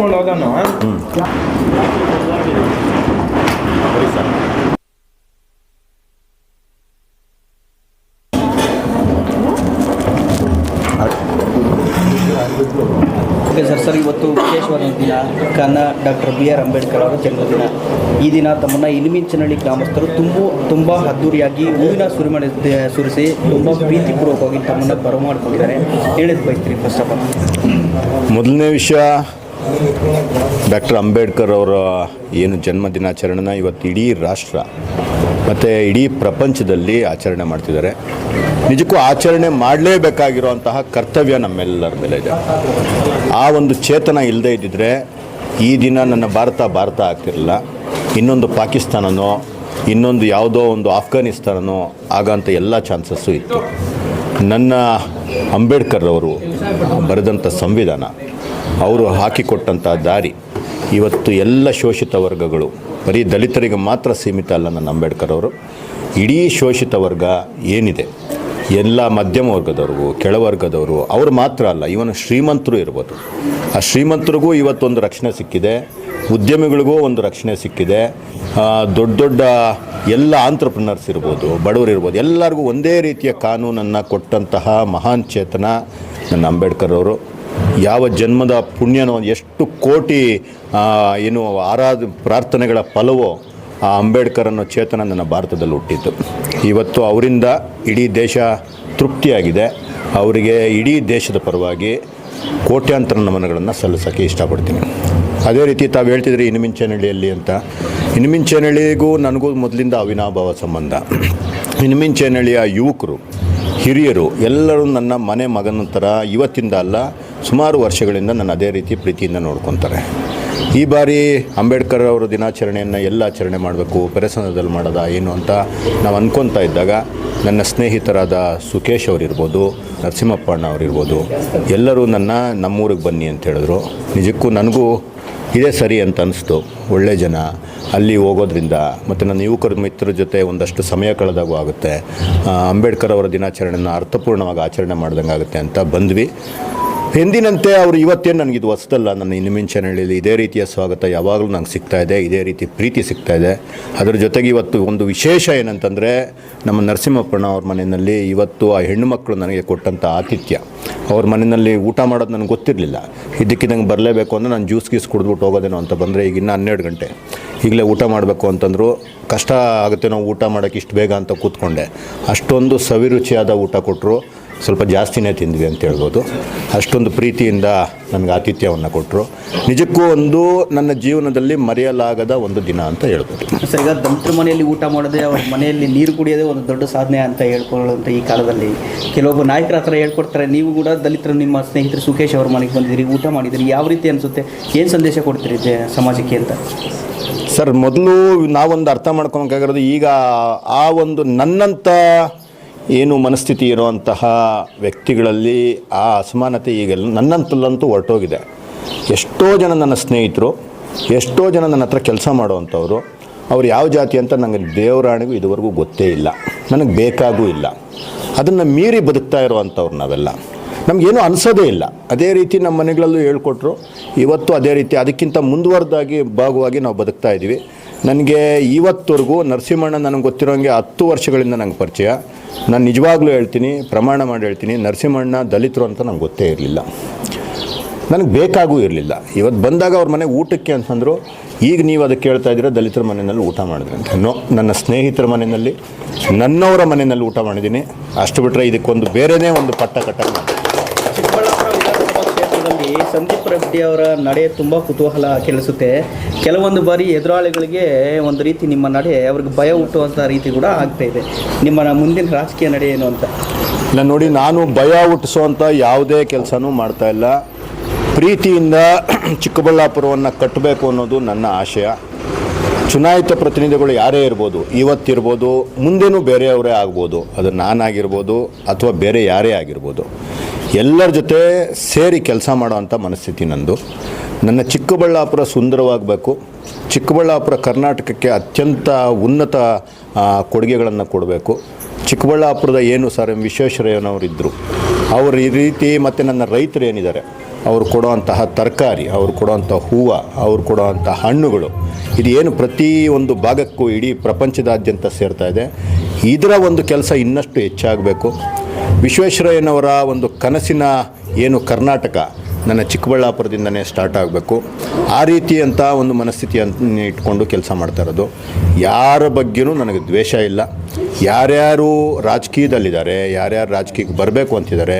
ಹೋದನು okay sir sir ಇವತ್ತು ವಿಶೇಷವಾದ ದಿನ. ಕನ್ನ ಡಾಕ್ಟರ್ ಬಿ ಆರ್ ಅಂಬೇಡ್ಕರ್ ಅವರ ಜನ್ಮದಿನ. ಈ ದಿನ ತಮ್ಮನ್ನು ಇಲಿಮಿಂಚನಹಳ್ಳಿ ಗ್ರಾಮಸ್ಥರು ತುಂಬ ತುಂಬ ಅದ್ದೂರಿಯಾಗಿ ಹೂವಿನ ಸುರಿಮಣೆ ಸುರಿಸಿ ತುಂಬ ಪ್ರೀತಿಪೂರ್ವಕವಾಗಿ ತಮ್ಮನ್ನು ಬರಮಾಡ್ಕೊಂಡಿದ್ದಾರೆ ಹೇಳಿದ್ ಬಯಸ್ತೀರಿ ಫಸ್ಟ್ ಆಫ್ ಆಲ್ ಮೊದಲನೇ ವಿಷಯ ಡಾಕ್ಟರ್ ಅಂಬೇಡ್ಕರ್ ಅವರ ಏನು ಜನ್ಮ ದಿನಾಚರಣೆನ ಇವತ್ತು ಇಡೀ ರಾಷ್ಟ್ರ ಮತ್ತು ಇಡೀ ಪ್ರಪಂಚದಲ್ಲಿ ಆಚರಣೆ ಮಾಡ್ತಿದ್ದಾರೆ. ನಿಜಕ್ಕೂ ಆಚರಣೆ ಮಾಡಲೇಬೇಕಾಗಿರುವಂತಹ ಕರ್ತವ್ಯ ನಮ್ಮೆಲ್ಲರ ಮೇಲೆ ಇದೆ. ಆ ಒಂದು ಚೇತನ ಇಲ್ಲದೇ ಇದ್ದಿದ್ರೆ ಈ ದಿನ ನನ್ನ ಭಾರತ ಭಾರತ ಆಗ್ತಿರಲಿಲ್ಲ. ಇನ್ನೊಂದು ಪಾಕಿಸ್ತಾನನೋ, ಇನ್ನೊಂದು ಯಾವುದೋ ಒಂದು ಆಫ್ಘಾನಿಸ್ತಾನನೋ ಆಗಂಥ ಎಲ್ಲ ಚಾನ್ಸಸ್ಸು ಇತ್ತು. ನನ್ನ ಅಂಬೇಡ್ಕರ್ ಅವರು ಬರೆದಂಥ ಸಂವಿಧಾನ ಅವರು ಹಾಕಿಕೊಟ್ಟಂಥ ದಾರಿ. ಇವತ್ತು ಎಲ್ಲ ಶೋಷಿತ ವರ್ಗಗಳು, ಬರೀ ದಲಿತರಿಗೆ ಮಾತ್ರ ಸೀಮಿತ ಅಲ್ಲ ನನ್ನ ಅಂಬೇಡ್ಕರ್ ಅವರು. ಇಡೀ ಶೋಷಿತ ವರ್ಗ ಏನಿದೆ? ಎಲ್ಲ ಮಧ್ಯಮ ವರ್ಗದವ್ರಿಗೂ ಕೆಳವರ್ಗದವರು ಅವರು ಮಾತ್ರ ಅಲ್ಲ, ಇವನು ಶ್ರೀಮಂತರು ಇರ್ಬೋದು. ಆ ಶ್ರೀಮಂತರಿಗೂ ಇವತ್ತೊಂದು ರಕ್ಷಣೆ ಸಿಕ್ಕಿದೆ, ಉದ್ಯಮಿಗಳಿಗೂ ಒಂದು ರಕ್ಷಣೆ ಸಿಕ್ಕಿದೆ. ದೊಡ್ಡ ದೊಡ್ಡ ಎಲ್ಲ ಆಂಟ್ರಪ್ರಿನರ್ಸ್ ಇರ್ಬೋದು, ಬಡವರು ಇರ್ಬೋದು, ಎಲ್ಲರಿಗೂ ಒಂದೇ ರೀತಿಯ ಕಾನೂನನ್ನು ಕೊಟ್ಟಂತಹ ಮಹಾನ್ ಚೇತನ ನನ್ನ ಅಂಬೇಡ್ಕರ್ ಅವರು. ಯಾವ ಜನ್ಮದ ಪುಣ್ಯನೋ ಎಷ್ಟು ಕೋಟಿ ಏನು ಆರಾಧ ಪ್ರಾರ್ಥನೆಗಳ ಫಲವೋ ಆ ಅಂಬೇಡ್ಕರ್ ಅನ್ನೋ ಚೇತನ ನನ್ನ ಭಾರತದಲ್ಲಿ ಹುಟ್ಟಿತ್ತು ಇವತ್ತು ಅವರಿಂದ ಇಡೀ ದೇಶ ತೃಪ್ತಿಯಾಗಿದೆ. ಅವರಿಗೆ ಇಡೀ ದೇಶದ ಪರವಾಗಿ ಕೋಟ್ಯಾಂತರ ನಮನಗಳನ್ನು ಸಲ್ಲಿಸೋಕ್ಕೆ ಇಷ್ಟಪಡ್ತೀನಿ. ಅದೇ ರೀತಿ ತಾವು ಹೇಳ್ತಿದ್ರಿ ಇನ್ಮಿಂಚನಹಳ್ಳಿಯಲ್ಲಿ ಅಂತ. ಇನ್ಮಿಂಚನಹಳ್ಳಿಗೂ ನನಗೂ ಮೊದಲಿಂದ ಅವಿನಾಭಾವ ಸಂಬಂಧ. ಇನ್ಮಿಂಚನಹಳ್ಳಿಯ ಯುವಕರು, ಹಿರಿಯರು ಎಲ್ಲರೂ ನನ್ನ ಮನೆ ಮಗನ ಥರ ಇವತ್ತಿಂದ ಅಲ್ಲ ಸುಮಾರು ವರ್ಷಗಳಿಂದ ನನ್ನ ಅದೇ ರೀತಿ ಪ್ರೀತಿಯಿಂದ ನೋಡ್ಕೊತಾರೆ. ಈ ಬಾರಿ ಅಂಬೇಡ್ಕರ್ ಅವರ ದಿನಾಚರಣೆಯನ್ನು ಎಲ್ಲ ಆಚರಣೆ ಮಾಡಬೇಕು ಪೆರಸನದಲ್ಲಿ ಮಾಡೋದ, ಏನು ಅಂತ ನಾವು ಅಂದ್ಕೊತಾ ಇದ್ದಾಗ ನನ್ನ ಸ್ನೇಹಿತರಾದ ಸುಕೇಶ್ ಅವರಿರ್ಬೋದು ನರಸಿಂಹಪ್ಪಣ್ಣ ಅವರಿರ್ಬೋದು ಎಲ್ಲರೂ ನನ್ನ ನಮ್ಮೂರಿಗೆ ಬನ್ನಿ ಅಂತ ಹೇಳಿದ್ರು. ನಿಜಕ್ಕೂ ನನಗೂ ಇದೇ ಸರಿ ಅಂತ ಅನಿಸ್ತು. ಒಳ್ಳೆ ಜನ, ಅಲ್ಲಿ ಹೋಗೋದ್ರಿಂದ ಮತ್ತು ನನ್ನ ಯುವಕರ ಮಿತ್ರರ ಜೊತೆ ಒಂದಷ್ಟು ಸಮಯ ಕಳೆದಾಗೂ ಆಗುತ್ತೆ. ಅಂಬೇಡ್ಕರ್ ಅವರ ದಿನಾಚರಣೆಯನ್ನು ಅರ್ಥಪೂರ್ಣವಾಗಿ ಆಚರಣೆ ಮಾಡ್ದಂಗೆ ಆಗುತ್ತೆ ಅಂತ ಬಂದ್ವಿ. ಎಂದಿನಂತೆ ಅವರು ಇವತ್ತೇನು ನನಗಿದು ಹೊಸದಲ್ಲ, ನನ್ನ ಇನ್ನಿಮಿಂಚನಹಳ್ಳಿಯಲ್ಲಿ ಇದೇ ರೀತಿಯ ಸ್ವಾಗತ ಯಾವಾಗಲೂ ನಂಗೆ ಸಿಗ್ತಾ ಇದೆ, ಇದೇ ರೀತಿ ಪ್ರೀತಿ ಸಿಗ್ತಾ ಇದೆ. ಅದರ ಜೊತೆಗೆ ಇವತ್ತು ಒಂದು ವಿಶೇಷ ಏನಂತಂದರೆ, ನಮ್ಮ ನರಸಿಂಹಪ್ಪಣ್ಣ ಅವ್ರ ಮನೆಯಲ್ಲಿ ಇವತ್ತು ಆ ಹೆಣ್ಣು ಮಕ್ಕಳು ನನಗೆ ಕೊಟ್ಟಂಥ ಆತಿಥ್ಯ. ಅವ್ರ ಮನೆಯಲ್ಲಿ ಊಟ ಮಾಡೋದು ನನಗೆ ಗೊತ್ತಿರಲಿಲ್ಲ. ಇದಕ್ಕಿದಂಗೆ ಬರಲೇಬೇಕು ಅಂದರೆ ನಾನು ಜ್ಯೂಸ್ ಗೀಸ್ ಕುಡಿದ್ಬಿಟ್ಟು ಹೋಗೋದೇನೋ ಅಂತ ಬಂದರೆ ಈಗ ಇನ್ನೂ ಹನ್ನೆರಡು ಗಂಟೆ. ಈಗಲೇ ಊಟ ಮಾಡಬೇಕು ಅಂತಂದರು, ಕಷ್ಟ ಆಗುತ್ತೆ ನಾವು ಊಟ ಮಾಡೋಕ್ಕೆ ಇಷ್ಟು ಬೇಗ ಅಂತ ಕೂತ್ಕೊಂಡೆ. ಅಷ್ಟೊಂದು ಸವಿರುಚಿಯಾದ ಊಟ ಕೊಟ್ಟರು ಸ್ವಲ್ಪ ಜಾಸ್ತಿನೇ ತಿಂದ್ವಿ ಅಂತ ಹೇಳ್ಬೋದು. ಅಷ್ಟೊಂದು ಪ್ರೀತಿಯಿಂದ ನನಗೆ ಆತಿಥ್ಯವನ್ನು ಕೊಟ್ಟರು ನಿಜಕ್ಕೂ ಒಂದು ನನ್ನ ಜೀವನದಲ್ಲಿ ಮರೆಯಲಾಗದ ಒಂದು ದಿನ ಅಂತ ಹೇಳ್ಬೋದು. ಸರ್ ಈಗ ದಂಪತಿ ಮನೆಯಲ್ಲಿ ಊಟ ಮಾಡೋದೇ ಅವ್ರ ಮನೆಯಲ್ಲಿ ನೀರು ಕುಡಿಯೋದೇ ಒಂದು ದೊಡ್ಡ ಸಾಧನೆ ಅಂತ ಹೇಳ್ಕೊಳ್ಳುವಂಥ ಈ ಕಾಲದಲ್ಲಿ. ಕೆಲವೊಬ್ಬ ನಾಯಕರ ಹತ್ರ ಹೇಳ್ಕೊಡ್ತಾರೆ ನೀವು ಕೂಡ ದಲಿತರು ನಿಮ್ಮ ಸ್ನೇಹಿತರು ಸುಖೇಶ್ ಅವ್ರ ಮನೆಗೆ ಬಂದಿದ್ದೀರಿ ಊಟ ಮಾಡಿದ್ದೀರಿ ಯಾವ ರೀತಿ ಅನಿಸುತ್ತೆ? ಏನು ಸಂದೇಶ ಕೊಡ್ತೀರಿ ಸಮಾಜಕ್ಕೆ ಅಂತ? ಸರ್ ಮೊದಲು ನಾವೊಂದು ಅರ್ಥ ಮಾಡ್ಕೊಬೇಕಾಗಿರೋದು ಈಗ ಆ ಒಂದು ನನ್ನಂಥ ಏನು ಮನಸ್ಥಿತಿ ಇರುವಂತಹ ವ್ಯಕ್ತಿಗಳಲ್ಲಿ ಆ ಅಸಮಾನತೆ ಈಗ ನನ್ನಂತಲ್ಲಂತೂ ಹೊರಟೋಗಿದೆ. ಎಷ್ಟೋ ಜನ ನನ್ನ ಸ್ನೇಹಿತರು, ಎಷ್ಟೋ ಜನ ನನ್ನ ಹತ್ರ ಕೆಲಸ ಮಾಡುವಂಥವ್ರು, ಅವ್ರು ಯಾವ ಜಾತಿ ಅಂತ ನನಗೆ ದೇವರಾಣಿಗೂ ಇದುವರೆಗೂ ಗೊತ್ತೇ ಇಲ್ಲ. ನನಗೆ ಬೇಕಾಗೂ ಇಲ್ಲ. ಅದನ್ನು ಮೀರಿ ಬದುಕ್ತಾ ಇರುವಂಥವ್ರು ನಾವೆಲ್ಲ. ನಮಗೇನು ಅನಿಸೋದೇ ಇಲ್ಲ. ಅದೇ ರೀತಿ ನಮ್ಮ ಮನೆಗಳಲ್ಲೂ ಹೇಳ್ಕೊಟ್ರು, ಇವತ್ತು ಅದೇ ರೀತಿ ಅದಕ್ಕಿಂತ ಮುಂದುವರೆದಾಗಿ ಭಾಗವಾಗಿ ನಾವು ಬದುಕ್ತಾ ಇದ್ದೀವಿ. ನನಗೆ ಇವತ್ತವರೆಗೂ ನರಸಿಂಹಣ್ಣ ನನಗೆ ಗೊತ್ತಿರೋಂಗೆ ಹತ್ತು ವರ್ಷಗಳಿಂದ ನಂಗೆ ಪರಿಚಯ. ನಾನು ನಿಜವಾಗ್ಲೂ ಹೇಳ್ತೀನಿ, ಪ್ರಮಾಣ ಮಾಡಿ ಹೇಳ್ತೀನಿ, ನರಸಿಂಹಣ್ಣ ದಲಿತರು ಅಂತ ನಂಗೆ ಗೊತ್ತೇ ಇರಲಿಲ್ಲ. ನನಗೆ ಬೇಕಾಗೂ ಇರಲಿಲ್ಲ. ಇವತ್ತು ಬಂದಾಗ ಅವ್ರ ಮನೆಗೆ ಊಟಕ್ಕೆ ಅಂತಂದರು, ಈಗ ನೀವು ಅದಕ್ಕೆ ಕೇಳ್ತಾ ಇದ್ದೀರಾ, ದಲಿತರ ಮನೆಯಲ್ಲಿ ಊಟ ಮಾಡಿದ್ರೆ ಅಂತ. ನೋ, ನನ್ನ ಸ್ನೇಹಿತರ ಮನೆಯಲ್ಲಿ, ನನ್ನವರ ಮನೆಯಲ್ಲಿ ಊಟ ಮಾಡಿದ್ದೀನಿ. ಅಷ್ಟು ಬಿಟ್ಟರೆ ಇದಕ್ಕೊಂದು ಬೇರೆನೇ ಒಂದು ಪಟ್ಟ ಕಟ್ಟಕ್ಕೆ ಮಾಡಿದೆ ಚಿಕ್ಕಬಳ್ಳಾಪುರ ವಿಧಾನಸಭಾ ಕ್ಷೇತ್ರದಲ್ಲಿ ಸಂದೀಪ್ ರೆಡ್ಡಿ ಅವರ ನಡೆ ತುಂಬ ಕುತೂಹಲ ಕೆಳಿಸುತ್ತೆ ಕೆಲವೊಂದು ಬಾರಿ ಎದುರಾಳಿಗಳಿಗೆ ಒಂದು ರೀತಿ ನಿಮ್ಮ ನಡೆ ಅವ್ರಿಗೆ ಭಯ ಹುಟ್ಟುವಂಥ ರೀತಿ ಕೂಡ ಆಗ್ತಾ ಇದೆ. ನಿಮ್ಮ ಮುಂದಿನ ರಾಜಕೀಯ ನಡೆ ಏನು ಅಂತ? ಇಲ್ಲ ನೋಡಿ, ನಾನು ಭಯ ಹುಟ್ಟಿಸುವಂಥ ಯಾವುದೇ ಕೆಲಸನೂ ಮಾಡ್ತಾ ಇಲ್ಲ. ಪ್ರೀತಿಯಿಂದ ಚಿಕ್ಕಬಳ್ಳಾಪುರವನ್ನು ಕಟ್ಟಬೇಕು ಅನ್ನೋದು ನನ್ನ ಆಶಯ. ಚುನಾಯಿತ ಪ್ರತಿನಿಧಿಗಳು ಯಾರೇ ಇರ್ಬೋದು, ಇವತ್ತಿರ್ಬೋದು, ಮುಂದೇನೂ ಬೇರೆಯವರೇ ಆಗ್ಬೋದು. ಅದು ನಾನಾಗಿರ್ಬೋದು ಅಥವಾ ಬೇರೆ ಯಾರೇ ಆಗಿರ್ಬೋದು. ಎಲ್ಲರ ಜೊತೆ ಸೇರಿ ಕೆಲಸ ಮಾಡೋವಂಥ ಮನಸ್ಥಿತಿ ನಂದು. ನನ್ನ ಚಿಕ್ಕಬಳ್ಳಾಪುರ ಸುಂದರವಾಗಬೇಕು. ಚಿಕ್ಕಬಳ್ಳಾಪುರ ಕರ್ನಾಟಕಕ್ಕೆ ಅತ್ಯಂತ ಉನ್ನತ ಕೊಡುಗೆಗಳನ್ನು ಕೊಡಬೇಕು. ಚಿಕ್ಕಬಳ್ಳಾಪುರದ ಏನು ಸರ್ ಎಂ ವಿಶ್ವೇಶ್ವರಯ್ಯನವರಿದ್ದರು ಅವರು ಈ ರೀತಿ ಮತ್ತು ನನ್ನ ರೈತರು ಏನಿದ್ದಾರೆ, ಅವರು ಕೊಡುವಂತಹ ತರಕಾರಿ, ಅವ್ರು ಕೊಡುವಂಥ ಹೂವು, ಅವ್ರು ಕೊಡುವಂಥ ಹಣ್ಣುಗಳು, ಇದು ಏನು ಪ್ರತಿ ಒಂದು ಭಾಗಕ್ಕೂ ಇಡೀ ಪ್ರಪಂಚದಾದ್ಯಂತ ಸೇರ್ತಾ ಇದೆ. ಇದರ ಒಂದು ಕೆಲಸ ಇನ್ನಷ್ಟು ಹೆಚ್ಚಾಗಬೇಕು. ವಿಶ್ವೇಶ್ವರಯ್ಯನವರ ಒಂದು ಕನಸಿನ ಏನು ಕರ್ನಾಟಕ ನನ್ನ ಚಿಕ್ಕಬಳ್ಳಾಪುರದಿಂದನೇ ಸ್ಟಾರ್ಟ್ ಆಗಬೇಕು. ಆ ರೀತಿಯಂಥ ಒಂದು ಮನಸ್ಥಿತಿಯನ್ನು ಇಟ್ಕೊಂಡು ಕೆಲಸ ಮಾಡ್ತಾ ಇರೋದು. ಯಾರ ಬಗ್ಗೆಯೂ ನನಗೆ ದ್ವೇಷ ಇಲ್ಲ. ಯಾರ್ಯಾರು ರಾಜಕೀಯದಲ್ಲಿದ್ದಾರೆ, ಯಾರ್ಯಾರು ರಾಜಕೀಯಕ್ಕೆ ಬರಬೇಕು ಅಂತಿದ್ದಾರೆ,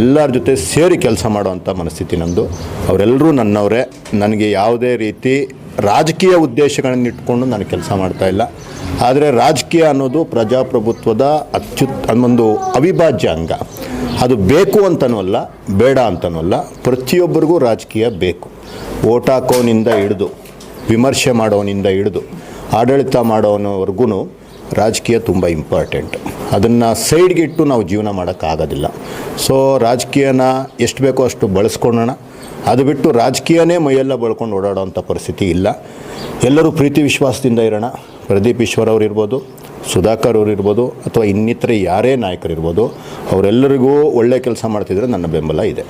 ಎಲ್ಲರ ಜೊತೆ ಸೇರಿ ಕೆಲಸ ಮಾಡುವಂಥ ಮನಸ್ಥಿತಿ ನಂದು. ಅವರೆಲ್ಲರೂ ನನ್ನವರೇ. ನನಗೆ ಯಾವುದೇ ರೀತಿ ರಾಜಕೀಯ ಉದ್ದೇಶಗಳನ್ನು ಇಟ್ಕೊಂಡು ನಾನು ಕೆಲಸ ಮಾಡ್ತಾ ಇಲ್ಲ. ಆದರೆ ರಾಜಕೀಯ ಅನ್ನೋದು ಪ್ರಜಾಪ್ರಭುತ್ವದ ಅತ್ಯುತ್ ಒಂದು ಅವಿಭಾಜ್ಯ ಅಂಗ. ಅದು ಬೇಕು ಅಂತನೂ ಅಲ್ಲ, ಬೇಡ ಅಂತನೂ ಅಲ್ಲ, ಪ್ರತಿಯೊಬ್ಬರಿಗೂ ರಾಜಕೀಯ ಬೇಕು. ಓಟ್ ಹಾಕೋನಿಂದ ಹಿಡಿದು, ವಿಮರ್ಶೆ ಮಾಡೋನಿಂದ ಹಿಡಿದು, ಆಡಳಿತ ಮಾಡೋನವರೆಗೂ ರಾಜಕೀಯ ತುಂಬ ಇಂಪಾರ್ಟೆಂಟ್ ಅದನ್ನು ಸೈಡ್ಗೆ ಇಟ್ಟು ನಾವು ಜೀವನ ಮಾಡೋಕ್ಕಾಗೋದಿಲ್ಲ. ಸೊ ರಾಜಕೀಯನ ಎಷ್ಟು ಬೇಕೋ ಅಷ್ಟು ಬಳಸ್ಕೊಳ್ಳೋಣ. ಅದು ಬಿಟ್ಟು ರಾಜಕೀಯನೇ ಮೈಯೆಲ್ಲ ಬಳ್ಕೊಂಡು ಓಡಾಡೋವಂಥ ಪರಿಸ್ಥಿತಿ ಇಲ್ಲ. ಎಲ್ಲರೂ ಪ್ರೀತಿ ವಿಶ್ವಾಸದಿಂದ ಇರೋಣ. ಪ್ರದೀಪ್ ಈಶ್ವರ್ ಅವ್ರು ಇರ್ಬೋದು, ಸುಧಾಕರ್ ಅವ್ರು ಇರ್ಬೋದು, ಅಥವಾ ಇನ್ನಿತರೆ ಯಾರೇ ನಾಯಕರಿರ್ಬೋದು, ಅವರೆಲ್ಲರಿಗೂ ಒಳ್ಳೆಯ ಕೆಲಸ ಮಾಡ್ತಿದ್ರೆ ನನ್ನ ಬೆಂಬಲ ಇದೆ.